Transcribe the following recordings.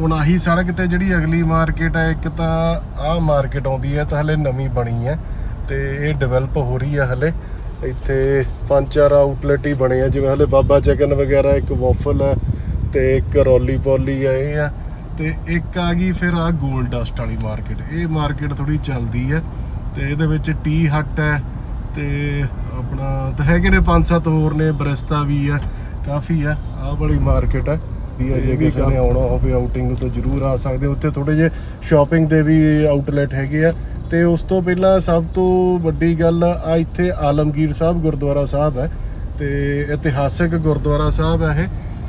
ਹੁਣ ਆਹੀ ਸੜਕ ਤੇ ਜਿਹੜੀ ਅਗਲੀ ਮਾਰਕੀਟ ਹੈ, ਇੱਕ ਤਾਂ ਆਹ ਮਾਰਕੀਟ ਆਉਂਦੀ ਹੈ ਤਾਂ ਹਲੇ ਨਵੀਂ ਬਣੀ ਹੈ ਤੇ ਇਹ ਡਿਵੈਲਪ ਹੋ ਰਹੀ ਹੈ ਹਲੇ। ਇੱਥੇ ਪੰਜ ਚਾਰ ਆਊਟਲੈਟ ਹੀ ਬਣੇ ਆ, ਜਿਵੇਂ ਹਲੇ ਬਾਬਾ ਚਿਕਨ ਵਗੈਰਾ ਇੱਕ ਵਾਫਲ ਹੈ ਤੇ ਇੱਕ ਰੋਲੀ ਪੋਲੀ ਆ ਇਹ ਆ। ਤੇ ਇੱਕ ਆ ਗਈ ਫਿਰ ਆ 골ਡ ਡਸਟ ਵਾਲੀ ਮਾਰਕੀਟ ਇਹ ਮਾਰਕੀਟ ਥੋੜੀ ਚੱਲਦੀ ਹੈ ਤੇ ਇਹਦੇ ਵਿੱਚ ਟੀ ਹੱਟ ਹੈ ਤੇ ਆਪਣਾ ਤਾਂ ਹੈਗੇ ਨੇ ਪੰਜ ਸੱਤ ਹੋਰ ਨੇ, ਬਰਸਤਾ ਵੀ ਆ ਕਾਫੀ ਆ ਆਹ ਬੜੀ ਮਾਰਕੀਟ ਹੈ। ਵੀ ਆ ਜੇ ਕਿਸੇ ਨੇ ਆਉਣਾ ਹੋਵੇ ਆਊਟਿੰਗ ਨੂੰ ਤਾਂ ਜ਼ਰੂਰ ਆ ਸਕਦੇ ਹੋ। ਉੱਥੇ ਥੋੜੇ ਜੇ ਸ਼ਾਪਿੰਗ ਦੇ ਵੀ ਆਊਟਲੈਟ ਹੈਗੇ ਆ। ਤੇ ਉਸ ਤੋਂ ਪਹਿਲਾਂ ਸਭ ਤੋਂ ਵੱਡੀ ਗੱਲ ਆ ਇੱਥੇ ਆਲਮਗੀਰ ਸਾਹਿਬ ਗੁਰਦੁਆਰਾ ਸਾਹਿਬ ਹੈ। ਤੇ ਇਤਿਹਾਸਿਕ ਗੁਰਦੁਆਰਾ ਸਾਹਿਬ ਹੈ ਇਹ।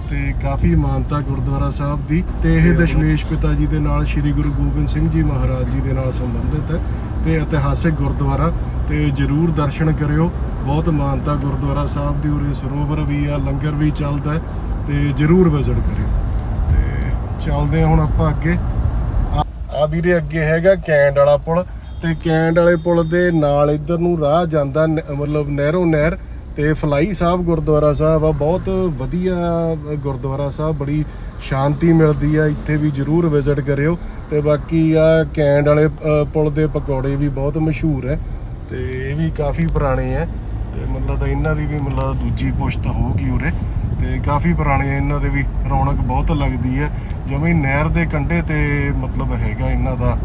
ਤੇ ਕਾਫੀ ਮਾਨਤਾ ਗੁਰਦੁਆਰਾ ਸਾਹਿਬ ਦੀ। ਤੇ ਇਹ ਦਸ਼ਮੇਸ਼ ਪਿਤਾ ਜੀ ਦੇ ਨਾਲ ਸ੍ਰੀ ਗੁਰੂ ਗੋਬਿੰਦ ਸਿੰਘ ਜੀ ਮਹਾਰਾਜ ਜੀ ਦੇ ਨਾਲ ਸੰਬੰਧਿਤ ਹੈ। ਤੇ ਇਤਿਹਾਸਿਕ ਗੁਰਦੁਆਰਾ ਤੇ ਜਰੂਰ ਦਰਸ਼ਨ ਕਰਿਓ। ਬਹੁਤ ਮਾਨਤਾ ਗੁਰਦੁਆਰਾ ਸਾਹਿਬ ਦੀ ਉਰੇ ਸਰੋਵਰ ਵੀ ਆ ਲੰਗਰ ਵੀ ਚੱਲਦਾ ਹੈ। ਤੇ ਜਰੂਰ ਵਿਜ਼ਿਟ ਕਰਿਓ। ਤੇ ਚੱਲਦੇ ਹਾਂ ਹੁਣ ਆਪਾਂ ਅੱਗੇ। ਆ ਵੀਰੇ ਅੱਗੇ ਹੈਗਾ ਕੈਂਡ ਵਾਲਾ ਪੁਲ ਤੇ ਕੈਂਡ ਵਾਲੇ ਪੁਲ ਦੇ ਨਾਲ ਇੱਧਰ ਨੂੰ ਰਾਹ ਜਾਂਦਾ ਨ- ਮਤਲਬ ਨਹਿਰੋ ਨਹਿਰ ਤੇ ਫਲਾਈ ਸਾਹਿਬ ਗੁਰਦੁਆਰਾ ਸਾਹਿਬ ਆ, ਬਹੁਤ ਵਧੀਆ ਗੁਰਦੁਆਰਾ ਸਾਹਿਬ, ਬੜੀ ਸ਼ਾਂਤੀ ਮਿਲਦੀ ਆ, ਇੱਥੇ ਵੀ ਜਰੂਰ ਵਿਜ਼ਿਟ ਕਰਿਓ। ਤੇ ਬਾਕੀ ਆ ਕੈਂਡ ਵਾਲੇ ਪੁਲ ਦੇ ਪਕੌੜੇ ਵੀ ਬਹੁਤ ਮਸ਼ਹੂਰ ਹੈ ਤੇ ਇਹ ਵੀ ਕਾਫੀ ਪੁਰਾਣੇ ਆ ਤੇ ਮਤਲਬ ਤਾਂ ਇਹਨਾਂ ਦੀ ਵੀ ਮਤਲਬ ਦੂਜੀ ਪੁਸ਼ਤ ਹੋਊਗੀ ਉਰੇ। ਤੇ ਕਾਫੀ ਪੁਰਾਣੇ ਆ ਇਹਨਾਂ ਦੇ ਵੀ ਰੌਣਕ ਬਹੁਤ ਲੱਗਦੀ ਹੈ। ਜਿਵੇਂ ਨਹਿਰ ਦੇ ਕੰਢੇ ਤੇ ਮਤਲਬ ਹੈਗਾ ਇਹਨਾਂ ਦਾ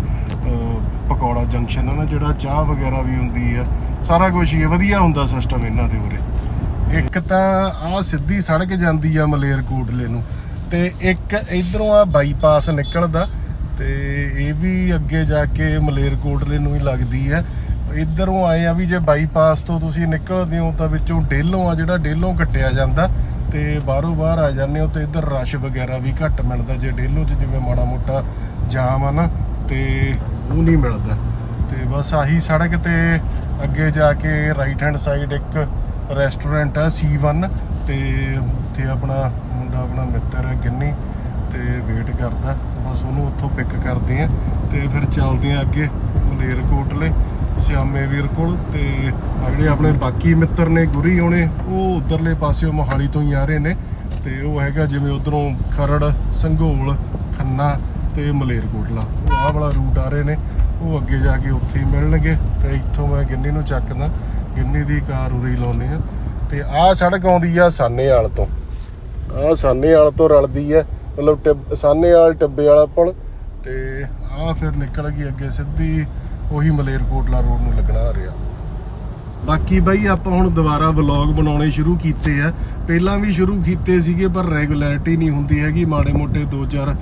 ਪਕੌੜਾ ਜੰਕਸ਼ਨ, ਹੈ ਨਾ, ਜਿਹੜਾ ਚਾਹ ਵਗੈਰਾ ਵੀ ਹੁੰਦੀ ਆ ਸਾਰਾ ਕੁਝ ਹੀ ਹੈ, ਵਧੀਆ ਹੁੰਦਾ ਸਿਸਟਮ ਇਹਨਾਂ ਦੇ ਉਰੇ। ਇੱਕ ਤਾਂ ਆ ਸਿੱਧੀ ਸੜਕ ਜਾਂਦੀ ਆ ਮਲੇਰਕੋਟਲੇ ਨੂੰ, ਤੇ ਇੱਕ ਇਧਰੋਂ ਆ ਬਾਈਪਾਸ ਨਿਕਲਦਾ, ਤੇ ਇਹ ਵੀ ਅੱਗੇ ਜਾ ਕੇ ਮਲੇਰਕੋਟਲੇ ਨੂੰ ਹੀ ਲੱਗਦੀ ਹੈ। ਇਧਰੋਂ ਆਏ ਆ ਵੀ ਜੇ ਬਾਈਪਾਸ ਤੋਂ ਤੁਸੀਂ ਨਿਕਲਦੇ ਹੋ ਤਾਂ ਵਿੱਚੋਂ ਡੇਲੋਂ ਆ ਜਿਹੜਾ ਡੇਲੋਂ ਕੱਟਿਆ ਜਾਂਦਾ ਤੇ ਬਾਹਰੋਂ ਬਾਹਰ ਆ ਜਾਂਦੇ ਹੋ ਤੇ ਇੱਧਰ ਰਸ਼ ਵਗੈਰਾ ਵੀ ਘੱਟ ਮਿਲਦਾ ਜੇ ਡੇਲੋ 'ਚ ਜਿਵੇਂ ਮਾੜਾ ਮੋਟਾ ਜਾਮ ਆ ਨਾ, ਤੇ ਉਹ ਨਹੀਂ ਮਿਲਦਾ। ਤੇ ਬਸ ਆਹੀ ਸੜਕ ਤੇ ਅੱਗੇ ਜਾ ਕੇ ਰਾਈਟ ਹੈਂਡ ਸਾਈਡ ਇੱਕ ਰੈਸਟੋਰੈਂਟ ਆ C1 ਤੇ ਉੱਥੇ ਆਪਣਾ ਮੁੰਡਾ ਆਪਣਾ ਮਿੱਤਰ ਹੈ ਗਿੰਨੀ, ਤੇ ਵੇਟ ਕਰਦਾ। ਬਸ ਉਹਨੂੰ ਉੱਥੋਂ ਪਿਕ ਕਰਦੇ ਆ ਤੇ ਫਿਰ ਚੱਲਦੇ ਆ ਅੱਗੇ ਮਲੇਰਕੋਟਲੇ। ਸਿਆਮੇ ਵੀਰ ਕੋਲ ਤੇ ਆ ਜਿਹੜੇ ਆਪਣੇ ਬਾਕੀ ਮਿੱਤਰ ਨੇ, ਗੁਰੀ ਹੋਣੇ, ਉਹ ਉਧਰਲੇ ਪਾਸਿਓਂ ਮੋਹਾਲੀ ਤੋਂ ਹੀ ਆ ਰਹੇ ਨੇ ਤੇ ਉਹ ਹੈਗਾ ਜਿਵੇਂ ਉਧਰੋਂ ਖਰੜ, ਸੰਘੋਲ, ਖੰਨਾ ਤੇ ਮਲੇਰਕੋਟਲਾ। ਉਹ ਆਹ ਵਾਲਾ ਰੂਟ ਆ ਰਹੇ ਨੇ, ਉਹ ਅੱਗੇ ਜਾ ਕੇ ਉੱਥੇ ਹੀ ਮਿਲਣਗੇ ਤੇ ਇੱਥੋਂ ਮੈਂ ਗਿੰਨੀ ਨੂੰ ਚੱਕਦਾ, ਗਿੰਨੀ ਦੀ ਕਾਰ ਉਰੀ ਲਾਉਨੇ ਆ ਤੇ ਆਹ ਸੜਕ ਆਉਂਦੀ ਆ ਸਾਨੇਵਾਲ ਤੋਂ। ਆਹ ਸਾਨੇਵਾਲ ਤੋਂ ਰਲਦੀ ਹੈ ਮਤਲਬ ਟਿੱਬ- ਸਾਨੇਵਾਲ ਟਿੱਬੇ ਵਾਲਾ ਪੁਲ ਤੇ ਆਹ ਫਿਰ ਨਿਕਲ ਗਈ ਅੱਗੇ ਸਿੱਧੀ ਉਹੀ ਮਲੇਰਕੋਟਲਾ ਰੋਡ ਨੂੰ ਲੱਗਣਾ ਆ ਰਿਹਾ। ਬਾਕੀ ਬਾਈ, ਆਪਾਂ ਹੁਣ ਦੁਬਾਰਾ ਵਲੌਗ ਬਣਾਉਣੇ ਸ਼ੁਰੂ ਕੀਤੇ ਆ। ਪਹਿਲਾਂ ਵੀ ਸ਼ੁਰੂ ਕੀਤੇ ਸੀਗੇ, ਪਰ ਰੈਗੂਲੈਰਿਟੀ ਨਹੀਂ ਹੁੰਦੀ ਹੈਗੀ। ਮਾੜੇ ਮੋਟੇ 2 4